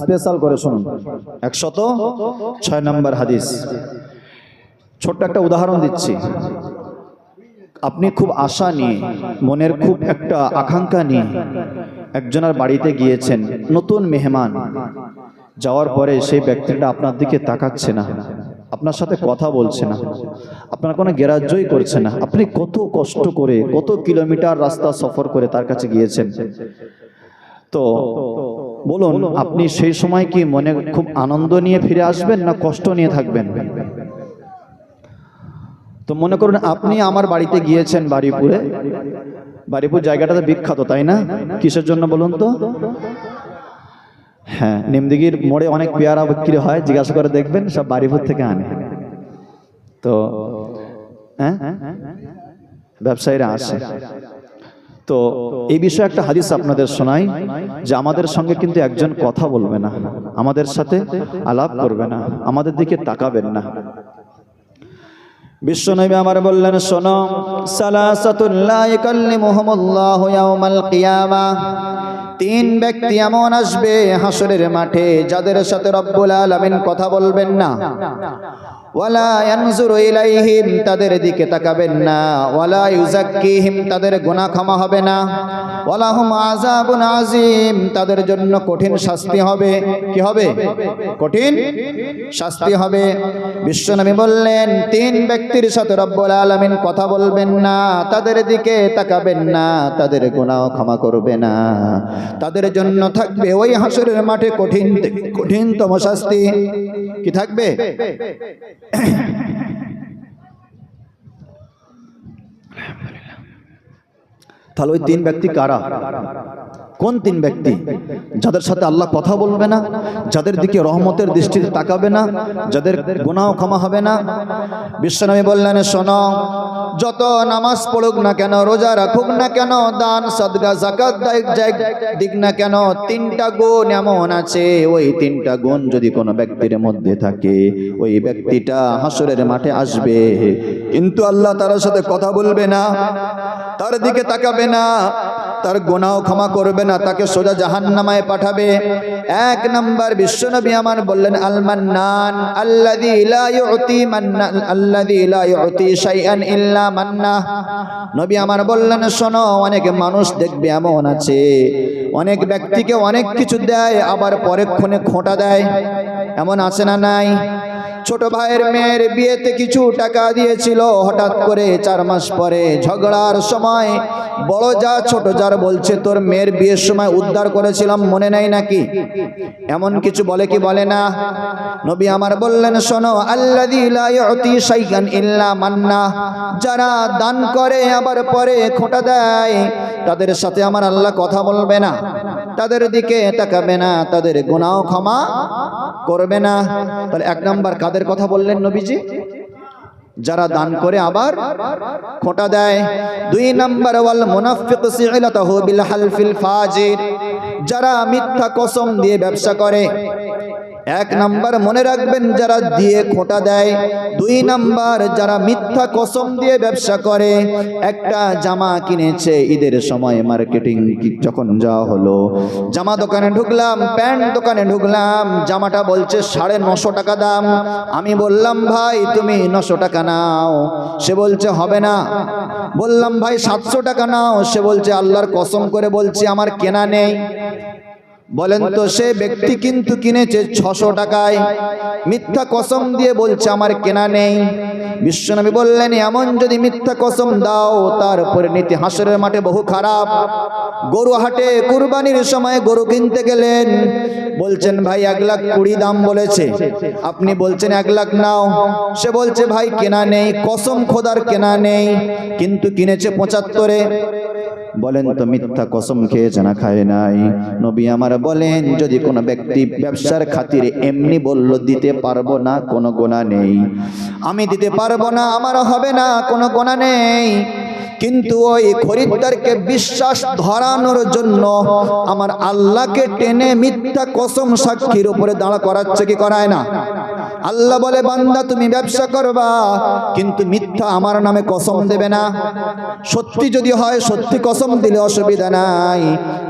Special করে শুনুন। একশত ছয় নম্বর হাদিস। ছোট্ট একটা উদাহরণ দিচ্ছি। আপনি খুব আশা নিয়ে, মনের খুব একটা আকাঙ্ক্ষা নিয়ে একজনের বাড়িতে গিয়েছেন, নতুন মেহমান। যাওয়ার পরে সেই ব্যক্তিটা আপনার দিকে তাকাচ্ছে না, আপনার সাথে কথা বলছে না, আপনার কোনো গ্রাহ্যই করছে না। আপনি কত কষ্ট করে, কত কিলোমিটার রাস্তা সফর করে তার কাছে গিয়েছেন। তো বলুন আপনি সেই সময় কি মনে খুব আনন্দ নিয়ে ফিরে আসবেন না কষ্ট নিয়ে থাকবেন? তো মনে করুন আপনি আমার বাড়িতে গিয়েছেন বাড়িপুরে। বাড়িপুর জায়গাটা তো বিখ্যাত তাই না? কিসের জন্য বলুন তো? হ্যাঁ নিমদিগির মোড়ে অনেক পেয়ারা বিক্রি হয় জিজ্ঞাসা করে দেখবেন সব বাড়িপুর থেকে আনে। তো হ্যাঁ? ব্যবসায়ীরা আসে। তো এই বিষয়ে একটা হাদিস আপনাদের শোনাই, যে আমাদের সঙ্গে কিন্তু একজন কথা বলবে না, আমাদের সাথে আলাপ করবে না, আমাদের দিকে তাকাবেন না। বিশ্বনবী আমার বললেন, শোনো তিন ব্যক্তি এমন আসবে হাসরের মাঠে যাদের সাথে রব্বুল আলামিন কথা বলবেন না। তাদের তাকাবেন না। তাদের ক্ষমা হবে না। তাদের জন্য কঠিন শাস্তি হবে। হবে? কঠিন শাস্তি হবে। বিশ্বনবী বললেন, তিন ব্যক্তির সাথে রব্বুল আলামিন কথা বলবেন না, তাদের দিকে তাকাবেন না, তাদের গুনাহ ক্ষমা করবে না। তাদের জন্য থাকবে ওই হাসরের মাঠে কঠিন, কঠিনতম শাস্তি। কি থাকবে? তাহলে ওই তিন ব্যক্তি কারা? কোন তিন ব্যক্তি যাদের সাথে আল্লাহ কথা বলবে না, যাদের দিকে রহমতের দৃষ্টিতে তাকাবে না, যাদের গুণাও ক্ষমা হবে না। বিশ্বনবী বললেন, শোনো, যত নামাজ পড়ুক না কেন, রোজা রাখুক না কেন, দান, সদগা জাকাত দিক না কেন, তিনটা গুণ এমন আছে, ওই তিনটা গুণ যদি কোনো ব্যক্তির মধ্যে থাকে, ওই ব্যক্তিটা হাসরের মাঠে আসবে। কিন্তু আল্লাহ তার সাথে কথা বলবে না, তার দিকে তাকাবে না তার গোনাও ক্ষমা করবে না, তাকে সোজা জাহান্নামায় পাঠাবে। এক নম্বর বিশ্বনবী আমার বললেন আল মান্নান আল্লাযী লা ইউতি মান্নান আল্লাযী লা ইউতি শাইআন ইল্লা মান্না। নবী বললেন, শোনো, অনেক মানুষ দেখবে এমন আছে। অনেক ব্যক্তিকে অনেক কিছু দেয়, আবার পরেক্ষণে খোঁটা দেয়। এমন আছে না নাই? ছোট ভাইয়ের মেয়ের বিয়েতে কিছু টাকা দিয়েছিল। হঠাৎ করে চার মাস পরে ঝগড়ার সময় বড় যা ছোট যার বলছে, তোর মেয়ের বিয়ের সময় উদ্ধার করেছিলাম, মনে নাই নাকি? এমন কিছু বলে কি বলে না? নবী আমার বললেন, শোনো ইল্লা মান্না। যারা দান করে আবার পরে খোঁটা দেয়, তাদের সাথে আমার আল্লাহ কথা বলবে না। তাদের দিকে তাকাবে না, তাদের গুনাহ ক্ষমা করবে না। তাহলে এক নাম্বার কাদের কথা বললেন নবীজি, যারা দান করে আবার খোটা দেয়। দুই নাম্বার, ওয়াল মুনাফিক সিলাতাহু বিল হালফিল ফাজির। যারা মিথ্যা কসম দিয়ে ব্যবসা করে, এক নাম্বার মনে রাখবেন যারা দিয়ে খোঁটা দেয়, দুই নাম্বার যারা মিথ্যা কসম দিয়ে ব্যবসা করে, একটা জামা কিনেছে ঈদের সময় মার্কেটিং যখন যাওয়া হলো, জামা দোকানে ঢুকলাম, প্যান্ট দোকানে ঢুকলাম, জামাটা বলছে সাড়ে নশো টাকা দাম। আমি বললাম, ভাই, তুমি নশো টাকা নাও। সে বলছে, হবে না। বললাম, ভাই, সাতশো টাকা নাও। সে বলছে, আল্লাহর কসম করে বলছে, আমার কেনা নেই। বলেন তো, সে ব্যক্তি কিন্তু কিনেছে ছশো টাকায়। মিথ্যা কসম দিয়ে বলছে, আমার কেনা নেই। বিশ্বনবী বললেন, এমন যদি মিথ্যা কসম দাও, তার পরিণতি হাসরের মাঠে বহু খারাপ। গরু হাটে কুরবানির সময় গরু কিনতে গেলেন। বলছেন, ভাই, এক লাখ কুড়ি দাম বলেছে। আপনি বলছেন, এক লাখ নাও। সে বলছে, ভাই, কেনা নেই, কসম খোদার কেনা নেই। কিন্তু কিনেছে পঁচাত্তরে। বলেন তো মিথ্যা কসম খেয়েছে না খায় নাই। নবী আমার বলেন, যদি কোনো ব্যক্তি ব্যবসার খাতিরে এমনি বলল, দিতে পারব না, কোনো গোনা নেই। আমি দিতে পারব না আমার হবে না, কোনো গোনা নেই। কিন্তু ওই খরিদ্দারকে বিশ্বাস ধরানোর জন্য আমার আল্লাহকে টেনে মিথ্যা কসম সাক্ষীর উপরে দাঁড়া করাচ্ছে কি করায় না? আল্লাহ বলে, বান্দা, তুমি ব্যবসা করবা, কিন্তু মিথ্যা আমার নামে কসম দেবে না। সত্যি যদি হয়, সত্যি কসম দিলে অসুবিধা নাই।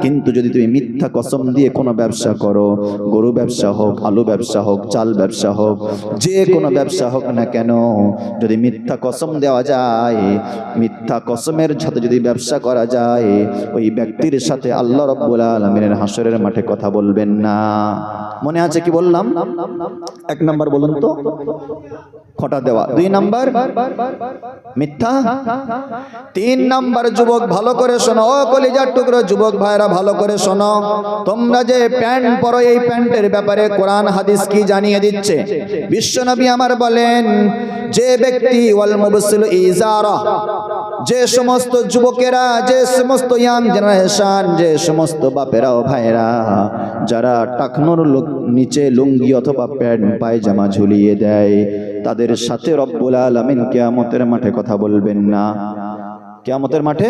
কিন্তু যদি তুমি মিথ্যা কসম দিয়ে কোনো ব্যবসা করো, গরু ব্যবসা হোক, আলু ব্যবসা হোক, চাল ব্যবসা হোক, যে কোনো ব্যবসা হোক না কেন, যদি মিথ্যা কসম দেওয়া যায়, মিথ্যা কসমের সাথে যদি ব্যবসা করা যায়, ওই ব্যক্তির সাথে আল্লাহ রব্বুল আলমিনের হাসরের মাঠে কথা বলবেন না। মনে আছে কি বললাম? এক নাম্বার বলুন তো। খটা দেওয়া। দুই নাম্বার, মিথ্যা। তিন নাম্বার, যুবক ভালো করে শোনো। ও কলিজার টুকরো, যুবক ভাইরা ভালো করে শোনো। তোমরা যে প্যান্ট পরো, এই প্যান্টের ব্যাপারে কোরআন, হাদিস কি জানিয়ে দিচ্ছে? বিশ্বনবী আমার বলেন, যে ব্যক্তি, ওয়াল মুবসিল ইজারা, যে সমস্ত যুবকেরা, যে সমস্ত ইয়াং জেনারেশন, যে সমস্ত বাপেরা ও ভাইরা যারা টাকনোর নিচে লুঙ্গি অথবা প্যান্ট, পায়জামা ঝুলিয়ে দেয় তাদের সাথে রব্বুল আলমিন কেয়ামতের মাঠে কথা বলবেন না। কেয়ামতের মাঠে?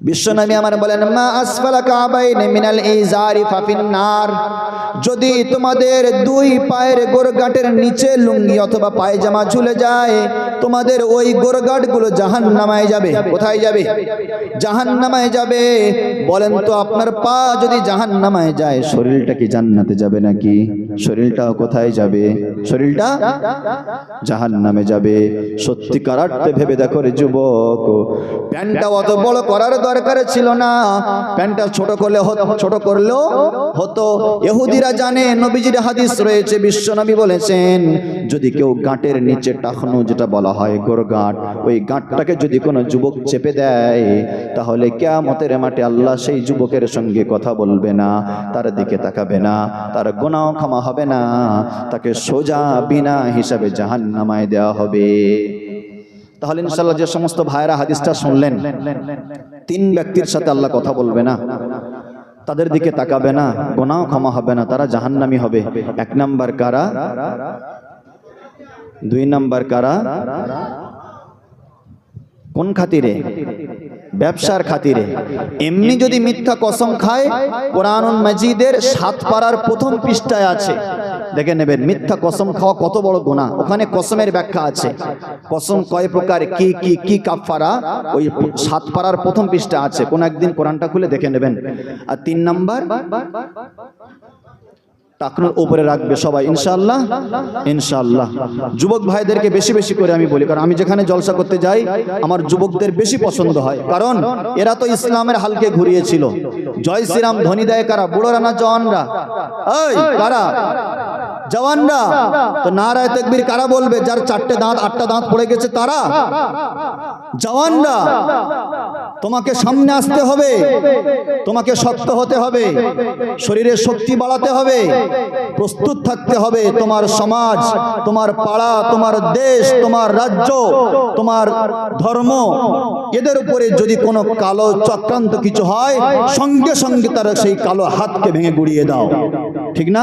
বিশ্বনবী আমার বলেন, মা আসফালা কাবাইন মিনাল ইজারি ফাফিন নার যদি তোমাদের দুই পায়ের গোরগাটের নিচে লুঙ্গি অথবা পায়জামা ঝুলে যায়, তোমাদের ওই গোরগাটগুলো জাহান্নামায় যাবে। কোথায় যাবে? জাহান্নামায় যাবে। বলেন তো, আপনার পা যদি জাহান্নামায় যায়, শরীরটা কি জান্নাতে যাবে নাকি? শরীরটাও কোথায় যাবে? শরীরটা জাহান্নামে যাবে। সত্যিকার অর্থে ভেবে দেখো রে যুবক, প্যান্টটা অত বড় করার দরকার ছিল না। প্যান্টটা ছোট করলে ছোট করলেও হতো। ইহুদিরা জানে, নবীজির হাদিস রয়েছে বিশ্বনবী বলেছেন, যদি কেউ গাঁটের নিচে টাকনো যেটা বলা হয় গোরগাঁট, ওই গাঁটটাকে যদি কোনো যুবক চেপে দেয়, তাহলে কেয়ামতের মাঠে আল্লাহ সেই যুবকের সঙ্গে কথা বলবে না, তার দিকে তাকাবে না, তার গোনাও ক্ষমা হবে না, তাকে সোজা বিনা হিসাবে জাহান নামায় দেওয়া হবে। তাহলে ইনশাল্লাহ যে সমস্ত ভাইরা হাদিসটা শুনলেন, তিন ব্যক্তির সাথে আল্লাহ কথা বলবে না, তাদের দিকে তাকাবে না, গোনাও ক্ষমা হবে না, তারা জাহান্নামি হবে। এক নাম্বার কারা? দুই নাম্বার কারা? কোন খাতিরে? ব্যবসার খাতিরে। এমনি যদি মিথ্যা কসম খায়, কোরআনুল মজিদের সাত পাড়ার প্রথম পৃষ্ঠায় আছে। দেখে নেবেন, মিথ্যা কসম খাওয়া কত বড় গোনা ওখানে কসমের ব্যাখ্যা আছে। কসম কয় প্রকার, কি কি কি কাফারা ওই সাত পাড়ার প্রথম পৃষ্ঠা আছে। কোন একদিন কোরআনটা খুলে দেখে নেবেন। আর তিন নাম্বার, টাকনোর উপরে রাখবে সবাই, ইনশাআল্লাহ ইনশাআল্লাহ। যুবক ভাইদেরকে বেশি বেশি করে আমি বলি, কারণ আমি যেখানে জলসা করতে যাই, আমার যুবকদের বেশি পছন্দ হয়। কারণ এরা তো ইসলামের হালকে ঘুরিয়েছিল। জয় শ্রীরাম ধ্বনি দেয় কারা? বুড়োরা না জওয়ানরা। এই, কারা? জওয়ানরা তো নারায় তেকবীর কারা বলবে? যার চারটে দাঁত আটটা দাঁত পড়ে গেছে তারা? জওয়ানরা তোমাকে সামনে আসতে হবে। তোমাকে শক্ত হতে হবে। শরীরের শক্তি বাড়াতে হবে। প্রস্তুত থাকতে হবে। তোমার সমাজ তোমার পাড়া তোমার দেশ তোমার রাজ্য তোমার ধর্ম এদের উপরে যদি কোনো কালো চক্রান্ত কিছু হয় সঙ্গে সঙ্গে তারা সেই কালো হাতকে ভেঙে গুড়িয়ে দাও। ঠিক না?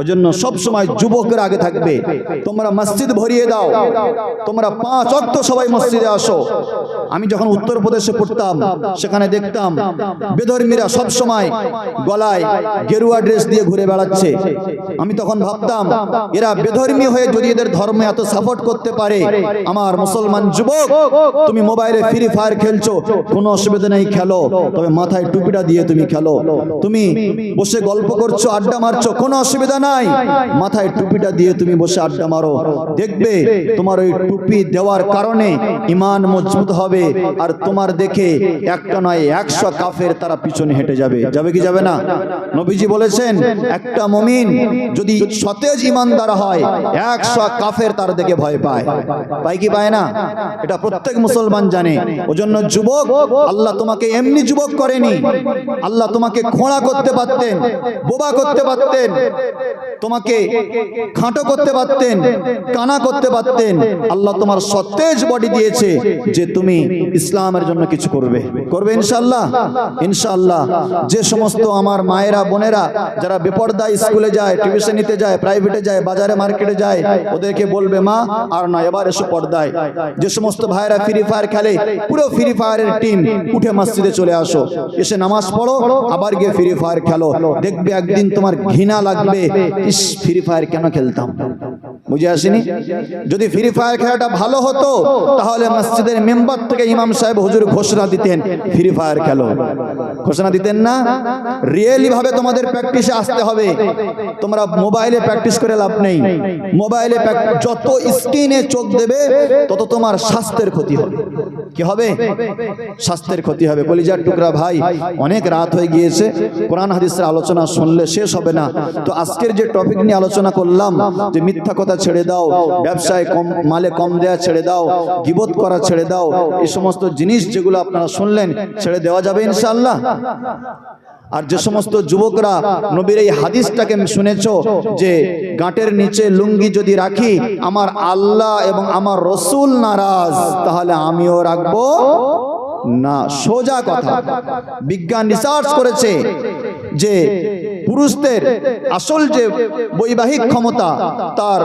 ওই জন্য সবসময় যুবকের আগে থাকবে। তোমরা মসজিদ ভরিয়ে দাও। তোমরা পাঁচ অক্ট সবাই মসজিদে আসো। আমি যখন উত্তরপ্রদেশে পড়তাম, সেখানে দেখতাম, বেধর্মীরা সব সময় গলায় গেরুয়া ড্রেস দিয়ে ঘুরে বেড়াচ্ছে। আমি তখন ভাবতাম, এরা বেধর্মী হয়ে যদি এদের ধর্মে এত সাপোর্ট করতে পারে, আমার মুসলমান যুবক, তুমি মোবাইলে ফ্রি ফায়ার খেলছো, কোনো অসুবিধা নেই, খেলো। তবে মাথায় টুপিটা দিয়ে তুমি খেলো। তুমি বসে গল্প করছ, আড্ডা মারছো, কোনো অসুবিধা নাই। মাথায় টুপিটা দিয়ে তুমি বসে আড্ডা মারো। দেখবে তোমার ওই টুপি দেওয়ার কারণে ইমান মজবুত হবে আর তোমার দেখে একটা নয়, একশো কাফের তারা পিছনে হেঁটে যাবে। যাবে কি যাবে না? নবীজি বলেছেন, একটা মমিন যদি সতেজ ইমানদার হয়, একশো কাফের তার দেখে ভয় পায়। পায় কি পায় না? এটা প্রত্যেক মুসলমান জানে। ওজন্য যুবক, আল্লাহ তোমাকে এমনি যুবক করেনি। আল্লাহ তোমাকে খোঁড়া করতে পারতেন, বোবা করতে করতে পারতেন, তোমাকে খাটো করতে পারতেন, কানা করতে পারতেন, আল্লাহ তোমার সতেজ বডি দিয়েছে যে তুমি ইসলামের জন্য কিছু করবে। করবে ইনশাল্লাহ ইনশাল্লাহ যে সমস্ত আমার মায়েরা, বোনেরা যারা বেপর্দায় স্কুলে যায় টিউশন নিতে যায় প্রাইভেটে যায়, বাজারে মার্কেটে যায়, ওদেরকে বলবে, মা, আর না, এবার এসো পর্দায়। যে সমস্ত ভাইরা ফ্রি ফায়ার খেলে, পুরো ফ্রি ফায়ারের টিম উঠে মসজিদে চলে আসো। এসে নামাজ পড়ো, আবার গিয়ে ফ্রি ফায়ার খেলো। দেখবে একদিন তোমার ঘৃণা লাগবে ফ্রি ফায়ার কেন খেলতাম? বুঝে আসেনি? যদি ফ্রি ফায়ার খেলাটা ভালো হতো, তাহলে মসজিদের মেম্বার থেকে ইমাম সাহেব হুজুর ঘোষণা দিতেন ফ্রি ফায়ার খেলো। ঘোষণা দিতেন না? রিয়েলি ভাবে তোমাদের প্র্যাকটিসে আসতে হবে। তোমরা মোবাইলে প্র্যাকটিস করে লাভ নেই। মোবাইলে যত স্ক্রিনে চোখ দেবে, তত তোমার স্বাস্থ্যের ক্ষতি হবে। কি হবে? স্বাস্থ্যের ক্ষতি হবে। কলিজার টুকরা ভাই অনেক রাত হয়ে গিয়েছে। কোরআন হাদিসের আলোচনা শুনলে শেষ হবে না। তো আজকের যে টপিক নিয়ে আলোচনা করলাম যে মিথ্যা কথা ছেড়ে দাও ব্যবসায় কম মালে কম দেয়া ছেড়ে দাও গিবত করা ছেড়ে দাও এই সমস্ত জিনিস যেগুলো আপনারা শুনলেন ছেড়ে দেওয়া যাবে ইনশাআল্লাহ। আর যে সমস্ত যুবকরা নবীর এই হাদিসটাকে শুনেছ, যে গাঁটের নিচে লুঙ্গি যদি রাখি, আমার আল্লাহ এবং আমার রসুল নারাজ, তাহলে আমিও রাখব না। সোজা কথা, বিজ্ঞান রিসার্চ করেছে যে পুরুষদের আসল যে বৈবাহিক ক্ষমতা, তার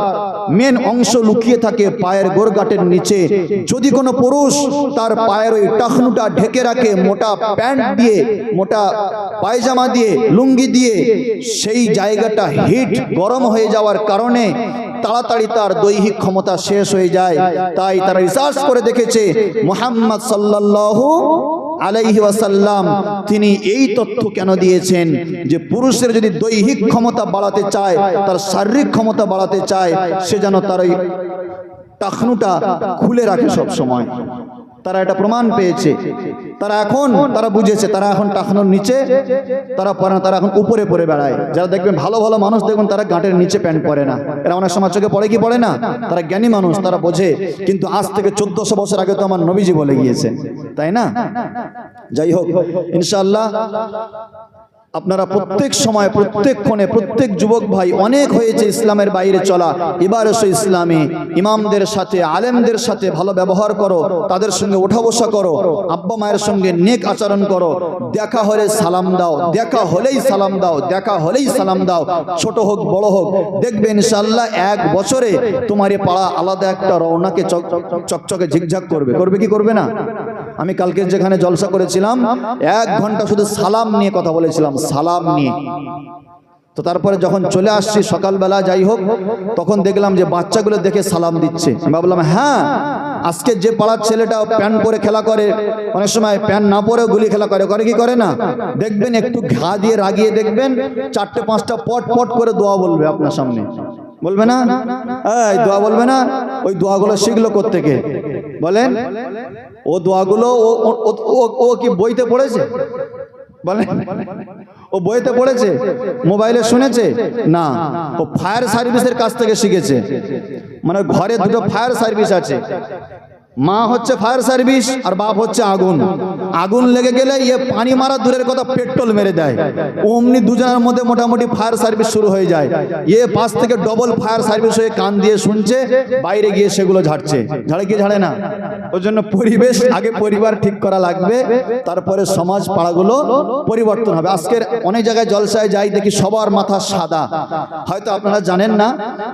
মেন অংশ লুকিয়ে থাকে পায়ের গোরগাটের নিচে। যদি কোনো পুরুষ তার পায়ের ওই টাকনুটা ঢেকে রাখে, মোটা প্যান্ট দিয়ে, মোটা পায়জামা দিয়ে, লুঙ্গি দিয়ে, সেই জায়গাটা হিট, গরম হয়ে যাওয়ার কারণে তাড়াতাড়ি তার দৈহিক ক্ষমতা শেষ হয়ে যায়। তাই তারা রিসার্চ করে দেখেছে, মোহাম্মদ সাল্লাল্লাহু আলাইহি ওয়াসাল্লাম তিনি এই তথ্য কেন দিয়েছেন যে পুরুষের যদি দৈহিক ক্ষমতা বাড়াতে চায় তার শারীরিক ক্ষমতা বাড়াতে চায় সে যেন তার ওই টাকনুটা খুলে রাখে সব সময় তারা এটা প্রমাণ পেয়েছে। তারা এখন তারা বুঝেছে, তারা এখন টাকানোর নিচে, তারা পরে না, তারা এখন উপরে পরে বেড়ায়। যারা দেখবেন ভালো ভালো মানুষ, দেখবেন তারা গাঁটের নিচে প্যান্ট পরে না। এরা অনেক সময় চোখে পড়ে কি পড়ে না? তারা জ্ঞানী মানুষ, তারা বোঝে। কিন্তু আজ থেকে চোদ্দশো বছর আগে তো আমার নবীজি বলে গিয়েছেন। তাই না? যাই হোক, ইনশাআল্লাহ আপনারা প্রত্যেক সময়, প্রত্যেক ক্ষণে, প্রত্যেক যুবক ভাই অনেক হয়েছে ইসলামের বাইরে চলা। এবার এসো ইসলামে। ইমামদের সাথে, আলেমদের সাথে ভালো ব্যবহার করো, তাদের সঙ্গে ওঠা বসা করো, আব্বা মায়ের সঙ্গে নেক আচরণ করো। দেখা হলে সালাম দাও, দেখা হলেই সালাম দাও, দেখা হলেই সালাম দাও, ছোট হোক, বড় হোক। দেখবে ইনশাল্লাহ এক বছরে তোমার এ পাড়া আলাদা একটা রওনাকে চক চকচকে ঝিকঝাক করবে। করবে কি করবে না? আমি কালকে যেখানে জলসা করেছিলাম, এক ঘণ্টা শুধু সালাম নিয়ে কথা বলেছিলাম, সালাম নিয়ে। তো তারপরে যখন চলে আসছি সকালবেলা, যাই হোক, তখন দেখলাম যে বাচ্চাগুলো দেখে সালাম দিচ্ছে। ভাবলাম হ্যাঁ আজকে যে পাড়ার ছেলেটা প্যান্ট পরে খেলা করে, অনেক সময় প্যান্ট না পরেও গুলি খেলা করে করে কি করে না? দেখবেন, একটু ঘা দিয়ে রাগিয়ে দেখবেন, চারটে, পাঁচটা পট পট করে দোয়া বলবে আপনার সামনে। বলবে না? এই, দোয়া বলবে না? ওই দোয়াগুলো শিখলো কোত্থেকে? বলেন? ও দোয়াগুলো ও কি বইতে পড়েছে? বলেন। ও বইতে পড়েছে? মোবাইলে শুনেছে? না। ও ফায়ার সার্ভিসের কাছ থেকে শিখেছে। মানে ঘরে দুটো ফায়ার সার্ভিস আছে। মা হচ্ছে ফায়ার সার্ভিস আর বাপ হচ্ছে আগুন। আগুন লেগে গেলে ইয়ে পানি মারা দূরের কথা পেট্রোল মেরে দেয়। অমনি দুজনের মধ্যে মোটামুটি ফায়ার সার্ভিস শুরু হয়ে যায়। ইয়ে পাশ থেকে ডবল ফায়ার সার্ভিস হয়ে কান দিয়ে শুনছে, বাইরে গিয়ে সেগুলো ঝাড়ছে। ঝাড়ে কি ঝাড়ে না? ওর জন্য পরিবেশ, আগে পরিবার ঠিক করা লাগবে, তারপরে সমাজ পাড়াগুলো পরিবর্তন হবে। আজকের অনেক জায়গায় জলসায় যাই দেখি সবার মাথা সাদা। হয়তো আপনারা জানেন না,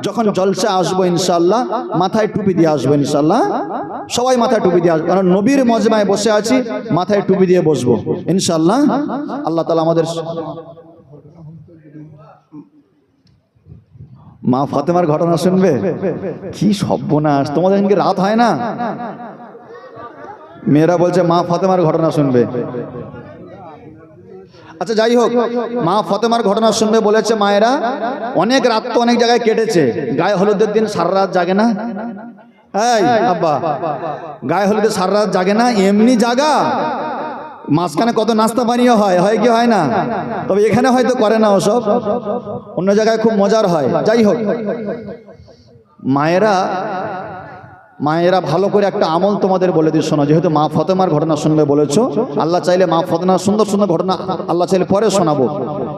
যখন জলসা আসব ইনশাল্লাহ মাথায় টুপি দিয়ে আসব ইনশাল্লাহ সবাই মাথায় টুপি দিয়ে আসব। কারণ নবীর মজমায় বসে আছি, মাথায় টুপি দিয়ে বসবো। ইনশাল্লাহ আল্লাহ তালা আমাদের মা ফাতেমার ঘটনা শুনবে? কি সর্বনাশ। তোমাদের এখানে রাত হয় না? মেয়েরা বলছে, মা ফাতেমার ঘটনা শুনবে। আচ্ছা যাই হোক, মা ফতেমার ঘটনা শুনবে বলেছে মায়েরা, অনেক রাত তো অনেক জায়গায় কেটেছে। গায়ে হলুদের দিন সারা রাত জাগে না? এই আব্বা। গায়ে হলুদের সারা রাত জাগে না এমনি জাগা। মাঝখানে কত নাস্তা পানীয় হয় হয় কি হয় না? তবে এখানে হয়তো করে না ওসব অন্য জায়গায় খুব মজার হয়। যাই হোক মায়েরা মায়েরা ভালো করে একটা আমল তোমাদের বলে দিয়ে শোনো। যেহেতু মা ফতেমার ঘটনা শুনবে বলেছ আল্লাহ চাইলে মা ফতেমার সুন্দর সুন্দর ঘটনা আল্লাহ চাইলে পরে শোনাবো।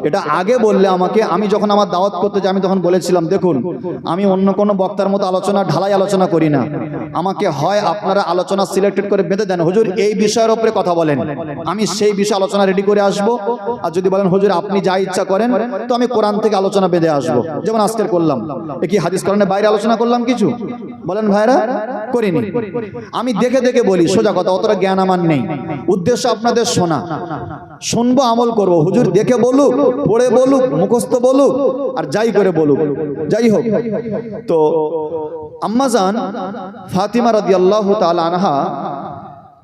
এটা আগে বললে আমাকে, আমি যখন আমার দাওয়াত করতে যাই, আমি তখন বলেছিলাম, দেখুন, আমি অন্য কোনো বক্তার মতো আলোচনা, ঢালাই আলোচনা করি না। আমাকে হয় আপনারা আলোচনা সিলেক্টেড করে বেঁধে দেন। হুজুর, এই বিষয়ের ওপরে কথা বলেন। আমি সেই বিষয়ে আলোচনা রেডি করে আসব। আর যদি বলেন, হুজুর, আপনি যা ইচ্ছা করেন, তো আমি কোরআন থেকে আলোচনা বেঁধে আসব। যেমন আজকের করলাম। কি হাদিস কোরআনের বাইরে আলোচনা করলাম কিছু? বলেন ভাইরা করিনি। আমি দেখে দেখে বলি, সোজা কথা, অতটা জ্ঞান আমার নেই। উদ্দেশ্য আপনাদের শোনা। শুনব, আমল করব। হুজুর, দেখে বলুক পড়ে বলুক, মুখস্থ বলুক, আর যাই করে বলুক। যাই হোক। তো আম্মাজান ফাতিমা রাদিয়াল্লাহু তাআলা আনহা,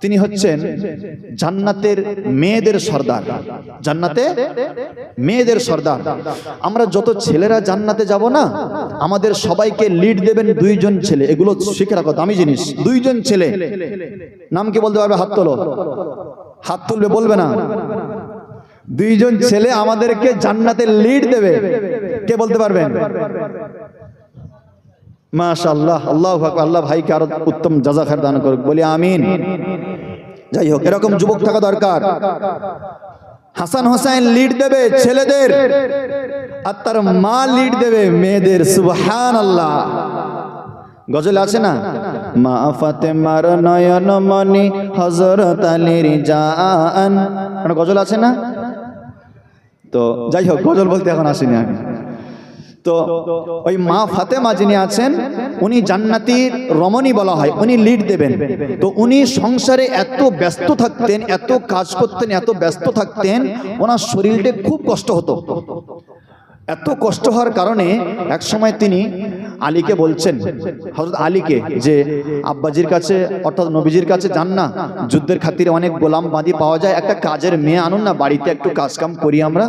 তিনি হচ্ছেন জান্নাতের মেয়েদের সর্দার। জান্নাতে মেয়েদের সর্দার। আমরা যত ছেলেরা জান্নাতে যাব না, আমাদের সবাইকে লিড দেবেন দুইজন ছেলে। এগুলো শিখে রাখো, দামি জিনিস। দুইজন ছেলে। নাম কি বলতে পারবে? হাত তোলো। হাত তুলবে, বলবে না? দুইজন ছেলে আমাদেরকে জান্নাতে লিড দেবে। কে বলতে পারবেন? মাশাআল্লাহ, আল্লাহ আল্লাহ ভাইকে আরও উত্তম জাজাখার দান করুক। বলি আমিন। যাই হোক, এরকম যুবক থাকা দরকার। হাসান হোসেন লিড দেবে ছেলেদের, আর তার মা লিড দেবে মেয়েদের সুবহান আল্লাহ গজল আছে না? মা ফাতেমার নয়ন মনি হযরত আলীর জান। গজল আছে না? তো যাই হোক গজল বলতে এখন আসিনি আমি। তো ওই মা ফাতেমা যিনি আছেন উনি জান্নাতির রমণী বলা হয় উনি লিড দেবেন। তো উনি সংসারে এত ব্যস্ত থাকতেন এত কাজ করতেন এত ব্যস্ত থাকতেন ওনার শরীরটা খুব কষ্ট হতো। এত কষ্ট হওয়ার কারণে এক সময় তিনি আলীকে বলছেন হজরত আলীকে যে আব্বাজির কাছে অর্থাৎ নবীজির কাছে যান না যুদ্ধের খাতিরে অনেক গোলাম বাঁধি পাওয়া যায় একটা কাজের মেয়ে আনুন না বাড়িতে একটু কাজ কাম করি আমরা।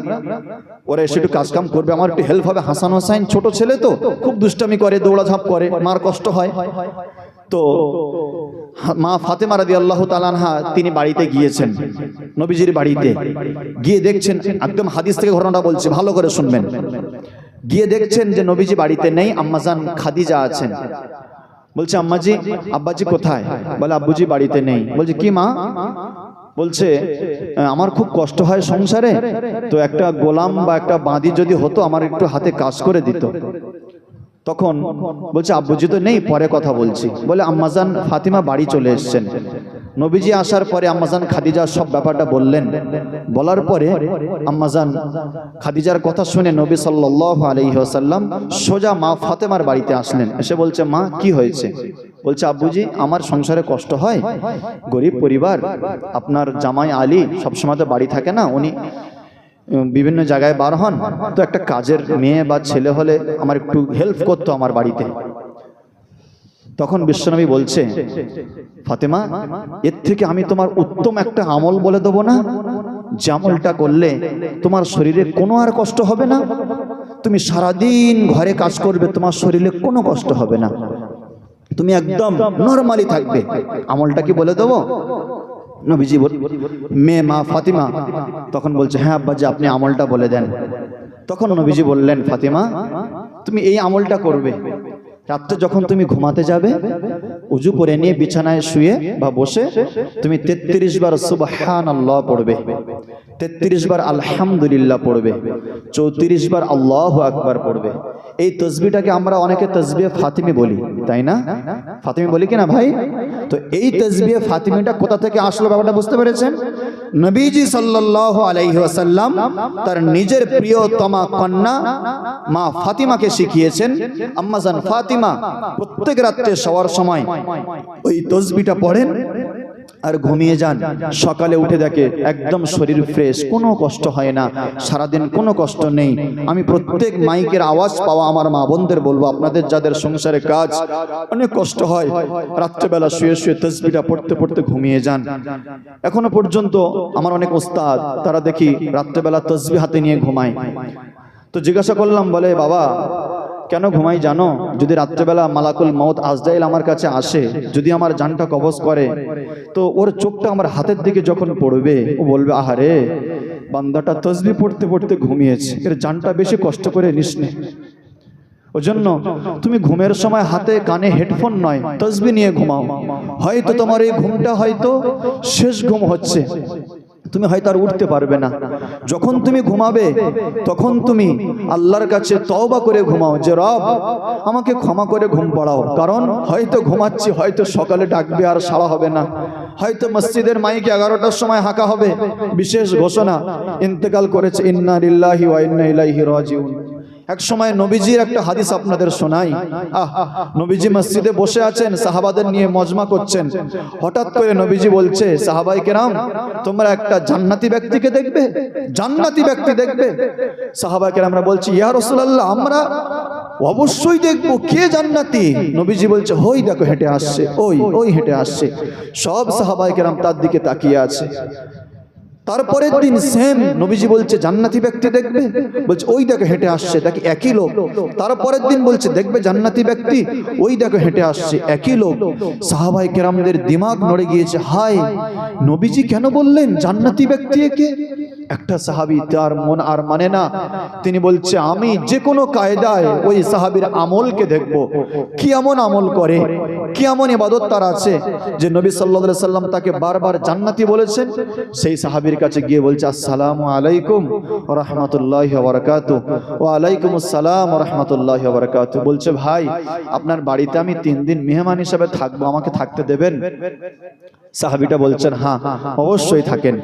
ওরা এসে একটু কাজ কাম করবে আমার একটু হেল্প হবে হাসান হোসাইন ছোট ছেলে তো খুব দুষ্টামি করে দৌড়াঝাঁপ করে মার কষ্ট হয়। তো মা ফাতেমা রাদি আল্লাহ তালানহা তিনি বাড়িতে গিয়েছেন নবীজির বাড়িতে। গিয়ে দেখছেন একদম হাদিস থেকে ঘটনাটা বলছে ভালো করে শুনবেন। গিয়ে দেখছেন যে নবীজি বাড়িতে নেই আম্মাজান খাদিজা আছেন। বলছে, আম্মাজি, আব্বাজি কোথায়? বলে, আব্বুজি বাড়িতে নেই। বলছে, কি মা? বলছে আমার খুব কষ্ট হয় সংসারে। তো একটা গোলাম বা একটা বাঁধি যদি হতো, আমার একটু হাতে কাজ করে দিত। তখন বলছে, আব্বুজি তো নেই, পরে কথা বলছি। বলে আম্মাজান ফাতিমা বাড়ি চলে এসছেন। নবীজি আসার পরে আম্মাজান খাদিজা সব ব্যাপারটা বললেন। বলার পরে আম্মাজান খাদিজার কথা শুনে নবী সাল্লাহ আলহিহাসাল্লাম সোজা মা ফাতেমার বাড়িতে আসলেন। এসে বলছে, মা, কি হয়েছে? বলছে, আব্বুজি, আমার সংসারে কষ্ট হয়। গরিব পরিবার, আপনার জামাই আলী সবসময় তো বাড়ি থাকে না, উনি বিভিন্ন জায়গায় বার হন। তো একটা কাজের মেয়ে বা ছেলে হলে আমার একটু হেল্প করতো আমার বাড়িতে। তখন বিশ্বনবী বলছে, ফাতেমা, এর থেকে আমি তোমার উত্তম একটা আমল বলে দেবো না। যে আমলটা করলে তোমার শরীরে কোনো আর কষ্ট হবে না। তুমি সারাদিন ঘরে কাজ করবে, তোমার শরীরে কোনো কষ্ট হবে না। তুমি একদম নর্মালি থাকবে। আমলটা কি বলে দেবো? নবীজি মেয়ে মা ফাতিমা। তখন বলছে হ্যাঁ আব্বাজি, আপনি আমলটা বলে দেন। তখন নবীজি বললেন, ফাতিমা, তুমি এই আমলটা করবে। রাত্রে যখন তুমি ঘুমাতে যাবে, উজু করে নিয়ে বিছানায় শুয়ে বা বসে তুমি তেত্রিশ বার সুবহান আল্লাহ পড়বে। তেত্রিশ বার আলহামদুলিল্লাহ পড়বে। চৌত্রিশ বার আল্লাহ আকবার পড়বে। এই তসবিটাকে আমরা অনেকে তসবি ফাতিমি বলি, তাই না? ফাতিমি বলি কিনা ভাই? তো এই তসবিয়ে ফাতিমাটা কোথা থেকে আসলো ব্যাপারটা বুঝতে পেরেছেন? নবীজি সাল্লাল্লাহু আলাইহি ওয়াসাল্লাম তার নিজের প্রিয়তমা কন্যা মা ফাতিমাকে শিখিয়েছেন, আম্মাজান ফাতিমা, প্রত্যেক রাত্রে শোয়ার সময় ওই তসবিটা পড়েন। আর ঘুমিয়ে যান। সকালে উঠে দেখে একদম শরীর ফ্রেশ কোনো কষ্ট হয় না। সারাদিন কোনো কষ্ট নেই। আমি প্রত্যেক মাইকের আওয়াজ পাওয়া আমার মা বোনদের বলব, আপনাদের যাদের সংসারে কাজ অনেক কষ্ট হয়, রাত্রেবেলা শুয়ে শুয়ে তসবিটা পড়তে পড়তে ঘুমিয়ে যান। এখনও পর্যন্ত আমার অনেক ওস্তাদ, তারা দেখি রাত্রেবেলা তসবি হাতে নিয়ে ঘুমায়। তো জিজ্ঞাসা করলাম, বলে, বাবা কেন ঘুমাই জানো? যদি রাত্রেবেলা মালাকুল মৌত আজদাইল আমার কাছে আসে, যদি আমার জানটা কবজ করে, তো ওর চোখটা আমার হাতের দিকে যখন পড়বে, ও বলবে, আহারে, বান্দাটা তসবি পড়তে পড়তে ঘুমিয়েছে। এর জানটা বেশি কষ্ট করে নিস জন্য তুমি ঘুমের সময় হাতে কানে হেডফোন নয়, তসবি নিয়ে ঘুমাও। হয়তো তোমার এই ঘুমটা হয়তো শেষ ঘুম হচ্ছে। তুমি হয়তো আর উঠতে পারবে না। যখন তুমি ঘুমাবে, তখন তুমি আল্লাহর কাছে তওবা করে ঘুমাও যে, রব, আমাকে ক্ষমা করে ঘুম পড়াও। কারণ হয়তো ঘুমাচ্ছি, হয়তো সকালে ডাকবে আর সারা হবে না। হয়তো মসজিদের মাইকে এগারোটার সময় হাঁকা হবে। বিশেষ ঘোষণা, ইন্তেকাল করেছে, ইন্না ইল্লাহি ওয়া ইন্না ইলাইহি রাজিউন। এক সময় নবীজির একটা হাদিস আপনাদের শোনাই। আহ, নবীজি মসজিদে বসে আছেন, সাহাবাদের নিয়ে মজমা করছেন। হঠাৎ করে নবীজি বলছে, সাহাবাই কেরাম, তোমরা একটা জান্নাতি ব্যক্তিকে দেখবে, জান্নাতি ব্যক্তি দেখবে? সাহাবাই কেরামরা বলছি, ইয়া রাসূলুল্লাহ, আমরা অবশ্যই দেখব কে জান্নাতি? নবীজি বলছে হই দেখো হেঁটে আসছে, ওই ওই হেঁটে আসছে। সব সাহাবাই কেরাম তার দিকে তাকিয়ে আছে। তারপরের দিন সেম নবীজি বলছে, জান্নাতি ব্যক্তি দেখবে? বলছে, ওই দেখো হেঁটে আসছে, দেখি একই লোক। তারপরের দিন বলছে, দেখবে জান্নাতি ব্যক্তি, ওই দেখো হেঁটে আসছে, একই লোক। সাহাবাই কেরামদের দিমাগ নড়ে গিয়েছে, হায়, নবীজি কেন বললেন জান্নাতি ব্যক্তি একে? একটা সাহাবি তার মন আর মানে না। তিনি বলছে, আমি যে কোনো কায়দায় ওই সাহাবির আমলকে দেখব। কি এমন আমল করে? কি এমন ইবাদত তার আছে? যে নবী সাল্লাল্লাহু সাল্লাম তাকে বারবার জান্নাতি বলেছেন। সেই সাহাবীর কাছে গিয়ে বলছে, আসসালামু আলাইকুম রহমতুল্লাহ বরকাত ও আলাইকুম আসসালাম রহমতুল্লাহ বরকাত বলছে, ভাই, আপনার বাড়িতে আমি তিন দিন মেহমান হিসাবে থাকব, আমাকে থাকতে দেবেন? সাহাবিটা বলছেন হ্যাঁ অবশ্যই থাকেন।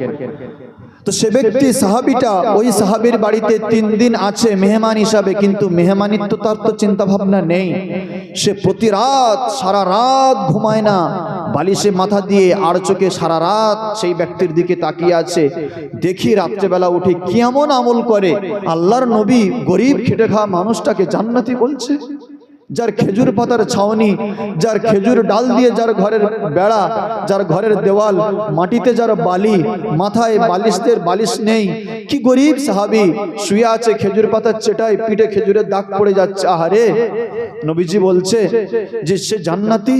তো সে ব্যক্তি সাহাবিটা ওই সাহাবির বাড়িতে তিন দিন আছে মেহমান হিসাবে কিন্তু মেহমানিত্ব তার তো চিন্তা ভাবনা নেই। সে প্রতি রাত সারা রাত ঘুমায় না। বালিশে মাথা দিয়ে আর চোখে সারা রাত সেই ব্যক্তির দিকে তাকিয়ে আছে। দেখি রাত্রেবেলা উঠে কেমন আমল করে। আল্লাহর নবী গরিব খেটে খাওয়া মানুষটাকে জান্নাতি বলছে। যার খেজুর পাতার ছাউনি, যার খেজুর ডাল দিয়ে যার ঘরের বেড়া, যার ঘরের দেওয়াল, মাটিতে যার বালি, মাথায় বালিশদের বালিশ নেই। কি গরিব সাহাবি শুয়ে আছে খেজুর পাতার চেটায়, পিঠে খেজুরের দাগ পড়ে যাচ্ছে। আহারে, নবীজি বলছে যে সে জান্নাতি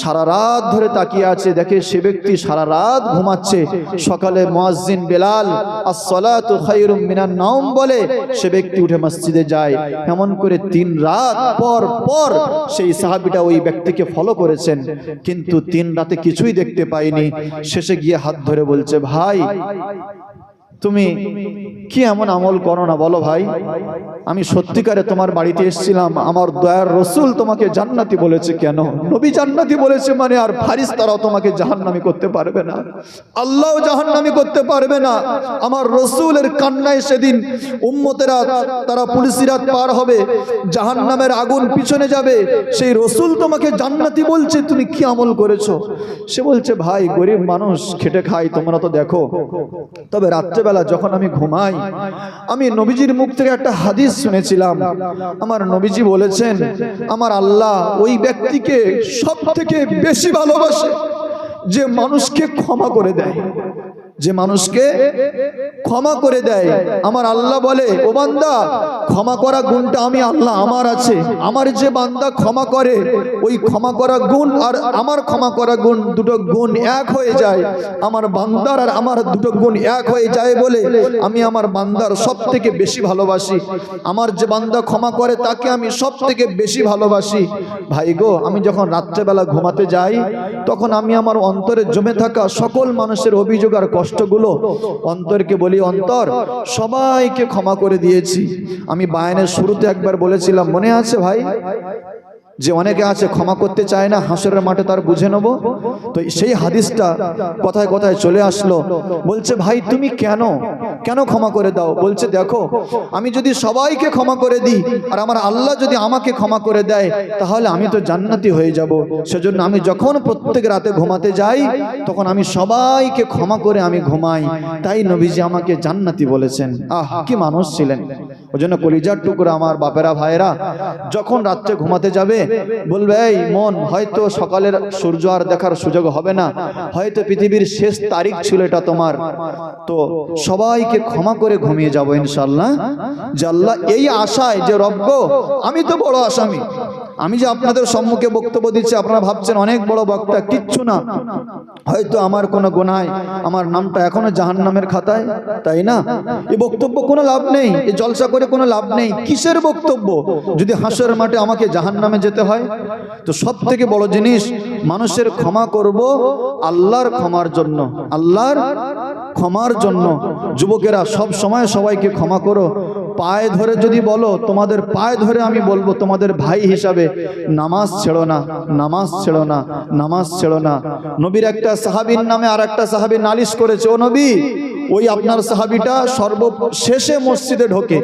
সারা রাত ধরে তাকিয়ে আছে। দেখে সে ব্যক্তি সারা রাত ঘুমাচ্ছে। সকালে মুয়াজ্জিন বেলাল, আসসালাতু খায়রুম মিনান বলে সে ব্যক্তি উঠে মসজিদে যায়। এমন করে তিন রাত পর পর সেই সাহাবিটা ওই ব্যক্তিকে ফলো করেছেন। কিন্তু তিন রাতে কিছুই দেখতে পাইনি। শেষে গিয়ে হাত ধরে বলছে, ভাই তুমি কি এমন আমল করো না? বলো ভাই। আমি সত্যিকারে তোমার বাড়িতে এসেছিলাম। আমার দয়ার রসুল তোমাকে জান্নাতি বলেছে কেন? নবী জান্নাতি বলেছে মানে আর ফারিস তারাও তোমাকে জাহান্নামি করতে পারবে না। আল্লাহ জাহান্নামি করতে পারবে না। আমার রসুলের কান্নায় সেদিন উম্মতেরা, তারা পুলিশিরাত পার হবে। জাহান্নামের আগুন পিছনে যাবে। সেই রসুল তোমাকে জান্নাতি বলছে, তুমি কি আমল করেছ? সে বলছে, ভাই, গরিব মানুষ খেটে খাই তোমরা তো দেখো। তবে রাত্রেবেলা যখন আমি ঘুমাই, আমি নবীজির মুখ থেকে একটা হাদিস শুনেছিলাম। আমার নবীজি বলেছেন, আমার আল্লাহ ওই ব্যক্তিকে সব থেকে বেশি ভালোবাসে যে মানুষকে ক্ষমা করে দেয়। যে মানুষকে ক্ষমা করে দেয়। আমার আল্লাহ বলে, ও বান্দা, ক্ষমা করা গুণটা আমি আল্লাহ আমার আছে। আমার যে বান্দা ক্ষমা করে, ওই ক্ষমা করা গুণ আর আমার ক্ষমা করা গুণ দুটো গুণ এক হয়ে যায়। আমার বান্দার আর আমার দুটো গুণ এক হয়ে যায় বলে আমি আমার বান্দার সব থেকে বেশি ভালোবাসি। আমার যে বান্দা ক্ষমা করে, তাকে আমি সব থেকে বেশি ভালোবাসি। ভাই গো, আমি যখন রাত্রেবেলা ঘুমাতে যাই, তখন আমি আমার অন্তরে জমে থাকা সকল মানুষের অভিযোগ আর কষ্টগুলো অন্তরকে বলি, অন্তর, সবাইকে ক্ষমা করে দিয়েছি। আমি বায়নের শুরুতে একবার বলেছিলাম, মনে আছে ভাই? যে অনেকে আছে ক্ষমা করতে চায় না, হাসরের মাঠে তার বুঝে নেব। তো সেই হাদিসটা কথায় কথায় চলে আসলো। বলছে, ভাই, তুমি কেন? কেন ক্ষমা করে দাও? বলছে, দেখো, আমি যদি সবাইকে ক্ষমা করে দিই আর আমার আল্লাহ যদি আমাকে ক্ষমা করে দেয়, তাহলে আমি তো জান্নাতি হয়ে যাব। সেজন্য আমি যখন প্রত্যেক রাতে ঘুমাতে যাই, তখন আমি সবাইকে ক্ষমা করে আমি ঘুমাই। তাই নবীজি আমাকে জান্নাতি বলেছেন। আহ, কি মানুষ ছিলেন। ওই জন্য কলিজার টুকরা আমার বাপেরা ভাইরা যখন রাত্রে ঘুমাতে যাবে বলবে, এই মন, হয়তো সকালের সূর্য আর দেখার সুযোগ হবে না। হয়তো পৃথিবীর শেষ তারিখ ছিল এটা তোমার। তো সবাইকে ক্ষমা করে ঘুমিয়ে যাব ইনশাল্লাহ জাল্লাহ এই আশায় যে রব্য আমি তো বড় আসামি। আমি যে আপনাদের সম্মুখে বক্তব্য দিচ্ছি, আপনারা ভাবছেন অনেক বড় বক্তা, কিচ্ছু না। হয়তো আমার কোনো গোনায় আমার নামটা এখনও জাহান নামের খাতায়, তাই না? এ বক্তব্য কোনো লাভ নেই, এ জলসা করে কোনো লাভ নেই। কিসের বক্তব্য? যদি হাঁসের মাঠে আমাকে জাহান নামে যেতে হয়, তো সব থেকে বড় জিনিস মানুষের ক্ষমা করব আল্লাহর ক্ষমার জন্য, আল্লাহর ক্ষমার জন্য। যুবকেরা, সব সময় সবাইকে ক্ষমা করো। পায়ে ধরে যদি বলো, তোমাদের পায়ে ধরে আমি বলব, তোমাদের ভাই হিসাবে, নামাজ ছেড়ো না, নামাজ ছেড়ো না, নামাজ ছেড়ো না। নবীর একটা সাহাবীর নামে আর একটা সাহাবি নালিশ করেছে, ও নবী, ওই আপনার সাহাবিটা সর্বশেষে মসজিদে ঢোকে।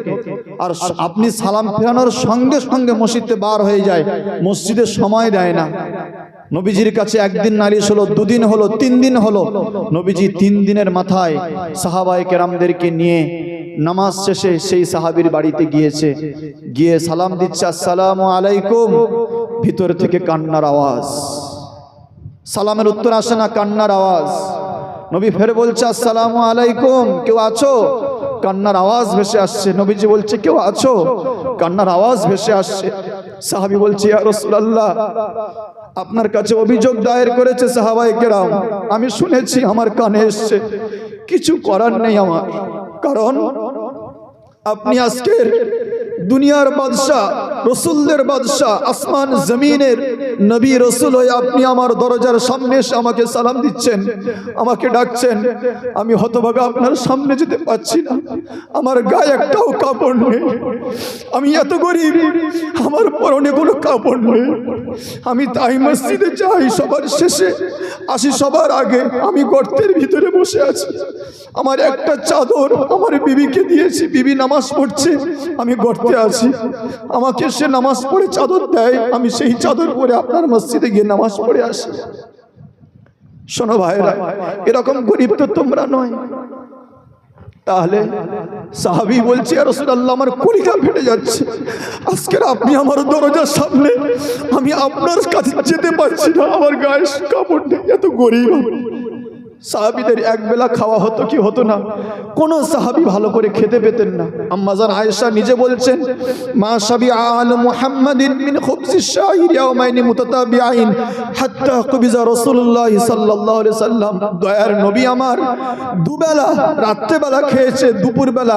আর আপনি সালাম ফেরানোর সঙ্গে সঙ্গে মসজিদে বার হয়ে যায়। মসজিদে সময় দেয় না। নবীজির কাছে একদিন নালিশ হলো দুদিন হলো তিন দিন হলো। নবীজি তিন দিনের মাথায় সাহাবাই কেরামদেরকে নিয়ে নামাজ শেষে সেই সাহাবীর বাড়িতে গিয়েছে। গিয়ে সালাম দিচ্ছে, আসসালামু আলাইকুম। ভিতর থেকে কান্নার আওয়াজ। সালামের উত্তর আসে না, কান্নার আওয়াজ। নবী ফের বলছে, আসসালামু আলাইকুম, কেউ আছো? কান্নার আওয়াজ ভেসে আসছে। নবীজি বলছে, কেউ আছো? কান্নার আওয়াজ ভেসে আসছে। সাহাবী বলছি রাসূলুল্লাহ, আপনার কাছে অভিযোগ দায়ের করেছে সাহাবাই কেরাম। আমি শুনেছি, আমার কানে এসছে। কিছু করার নেই আমার। কারণ আপনি আজকের দুনিয়ার বাদশাহ রসুলদের বাদশাহ আসমান জমিনের নবী রসুল হয়ে আপনি আমার দরজার সামনে এসে আমাকে সালাম দিচ্ছেন, আমাকে ডাকছেন। আমি হতভাগা আপনার সামনে যেতে পারছি না। আমার গায়ে একটাও কাপড় নেই। আমি এত গরিব, আমার পরনে কোনো কাপড় নেই। আমি তাই মসজিদে যাই সবার শেষে। আসি সবার আগে। আমি গর্তের ভিতরে বসে আছি। আমার একটা চাদর আমার বিবিকে দিয়েছি। বিবি নামাজ পড়ছে। আমি গর্তে আছি। আমাকে সে নামাজ পড়ে চাদর দেয়, আমি সেই চাদর পরে আপনার মসজিদে গিয়ে নামাজ পড়ে আসি। শোনো ভাইরা এরকম গরিব তো তোমরা নয়। তাহলে সাহাবি বলছি আর রসুল্লাহ আমার কলিজা ফেটে যাচ্ছে। আজকের আপনি আমার দরজার সামনে, আমি আপনার কাছে যেতে পারছি না। আমার গায়ে কাপড় নেই এত গরিব। সাহাবিদের এক বেলা খাওয়া হতো কি হতো না? কোন সাহাবি ভালো করে খেতে পেতেন না। আম্মাজান আয়েশা নিজে বলছেন, মা সাবি আল মুহাম্মাদিন মিন খুবসি শাহির ইয়াউমাইনি মুতাতাবিআইন হাত্তা কুবিজা রাসূলুল্লাহ সাল্লাল্লাহু আলাইহি সাল্লাম। দয়ার নবী আমার দুবেলা, রাত্রেবেলা খেয়েছে, দুপুরবেলা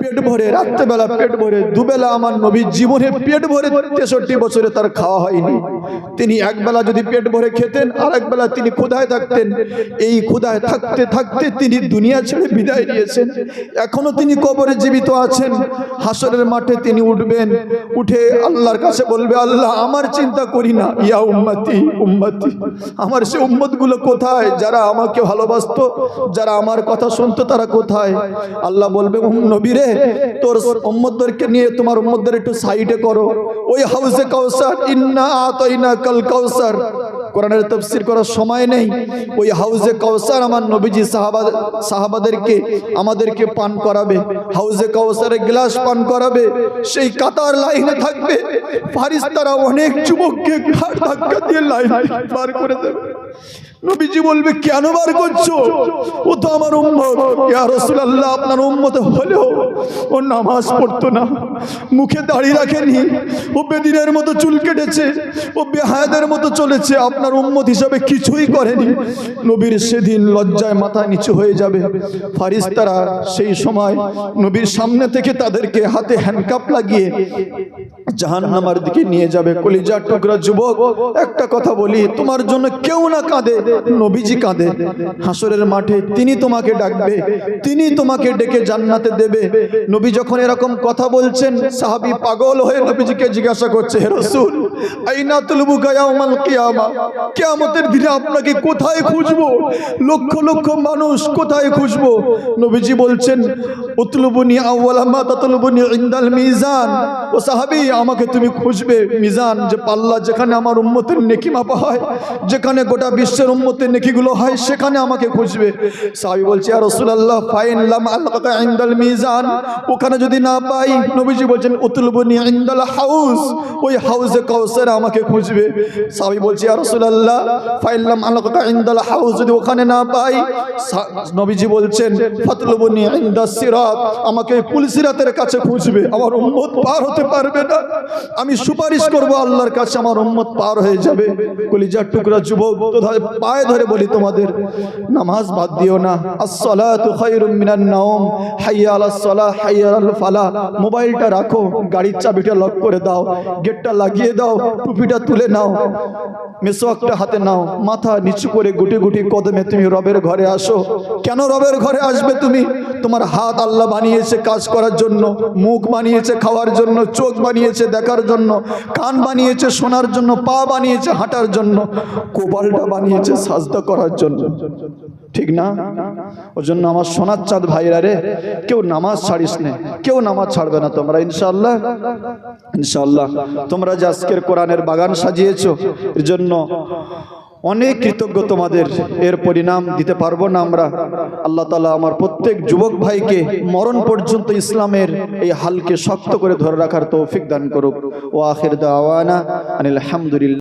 পেট ভরে, রাত্রেবেলা পেট ভরে, দুবেলা আমার নবী জীবনে পেট ভরে তেষট্টি বছরে তার খাওয়া হয়নি। তিনি একবেলা যদি পেট ভরে খেতেন আর একবেলা তিনি ক্ষুধায় থাকতেন। এই ক্ষুধায় থাকতে থাকতে তিনি দুনিয়া ছেড়ে বিদায় নিয়েছেন। এখনও তিনি কবরে জীবিত আছেন। হাসরের মাঠে তিনি উঠবেন। উঠে আল্লাহর কাছে বলবে আল্লাহ আমার চিন্তা করি না। ইয়া উম্মতি উম্মতি আমার সে উম্মতগুলো কোথায়? যারা আমাকে ভালোবাসতো যারা আমার কথা শুনতো তারা কোথায়? আল্লাহ বলবে "উম, নবীরে তোর উম্মতদেরকে নিয়ে তোমার উম্মতদের একটু সাইডে করো। ওই হাউসে কাউসার ইন্না আতাইনা কাল কাউসার। কোরআনের তফসির করার সময় নেই। ওই হাউজে কাউসার আমার নবীজি সাহাবা সাহাবাদেরকে আমাদেরকে পান করাবে। হাউজে কৌসারে গ্লাস পান করাবে। সেই কাতার লাইনে থাকবে। ফারিস্তারা অনেক যুবককে ধাক্কা দিয়ে লাইন পার করে দেবে। নবীজি বলবে, কেন বার করছ? ও তো আমার উম্মত। ইয়া রাসূলুল্লাহ, আপনার উম্মত হলেও ও নামাজ পড়তো না। মুখে দাড়ি রাখেনি। ও বেদিনের মতো চুল কেটেছে। ও বেহায়াদের মতো চলেছে। আপনার উম্মত হিসাবে কিছুই করেনি। নবীর সেদিন লজ্জায় মাথা নিচু হয়ে যাবে। ফারিস্তারা সেই সময় নবীর সামনে থেকে তাদেরকে হাতে হ্যান্ডকাপ লাগিয়ে জাহান্নামার দিকে নিয়ে যাবে। কলিজার টুকরা যুবক, একটা কথা বলি, তোমার জন্য কেউ না কাঁদে। নবীজি কাঁদে। হাসরের মাঠে তিনি তোমাকে ডাকবে, তিনি তোমাকে ডেকে জান্নাতে দেবে। নবী যখন এরকম কথা বলছেন, সাহাবী পাগল হয়ে নবীজিকে জিজ্ঞাসা করছে, হে রাসূল, আইনা তুলবুকা ইয়াউমাল কিয়ামা? কিয়ামতের দিনে আপনাকে কোথায় খুঁজবো? লক্ষ লক্ষ মানুষ কোথায় খুঁজবো? নবীজি বলছেন, উতলুবুনি আউয়ালা মা তাতলুবুনি ইনদাল মিজান। ও সাহাবী, আমাকে তুমি খুঁজবে মিজান, যে পাল্লা যেখানে আমার উম্মতের নেকি মাপা হয়, যেখানে গোটা বিশ্বের উম্মতের নেকিগুলো হয়, সেখানে আমাকে খুঁজবে। সাহাবী বলছে আর রাসূলুল্লাহ, ফাইন লাম আলকাকা ইনদাল মিজান। ওখানে যদি না পাই, নবীজি বলছেন, উতলুবুনি ইনদাল হাউস। ওই হাউসে কাউসার আমাকে খুঁজবে। সাহাবী বলছে আর রাসূলুল্লাহ, ফাইন লাম আলকাকা ইনদাল হাউস। যদি ওখানে না পাই নবীজি বলছেন, ফাতলুবুনি ইনদাস সিরাত। আমাকে পুলসিরাতের কাছে খুঁজবে। আমার উম্মত পার হতে পারবে না। আমি সুপারিশ করব, আল্লাহর কাছে আমার উম্মত পার হয়ে যাবে। কলিজার টুকরা যুবক পায়ে ধরে বলি তোমাদের, নামাজ বাদ দিও না। আসসালাতু খায়রুম মিনান নাওম, হাইয়া আলাস সালাহ, হাইয়া আল ফালাহ। মোবাইলটা রাখো, গাড়ির চাবিটা লক করে দাও, গেটটা লাগিয়ে দাও, টুপিটা তুলে নাও, মেসোয়াকটা হাতে নাও, মাথা নিচু করে গুটি গুটি কদমে তুমি রবের ঘরে আসো। কেন রবের ঘরে আসবে তুমি? তোমার হাত আল্লাহ বানিয়েছে কাজ করার জন্য, মুখ বানিয়েছে খাওয়ার জন্য, চোখ বানিয়েছে দেখার জন্য, কান বানিয়েছে শোনার জন্য, পা বানিয়েছে হাঁটার জন্য কোপালটা বানিয়েছে সাজদা করার জন্য। ঠিক না? ওর জন্য আমার সোনার চাঁদ ভাইরা রে, কেউ নামাজ ছাড়িস না, কেউ নামাজ ছাড়বে না তোমরা ইনশাল্লাহ ইনশাল্লাহ তোমরা যে আজকের কোরআনের বাগান সাজিয়েছো, এর জন্য অনেক কৃতজ্ঞ তোমাদের, এর পরিণাম দিতে পারব না আমরা। আল্লাহ তালা আমার প্রত্যেক যুবক ভাইকে মরণ পর্যন্ত ইসলামের এই হালকে শক্ত করে ধরে রাখার তৌফিক দান করুক। ও আখির দাওয়ানা আনিল আলহামদুলিল্লাহ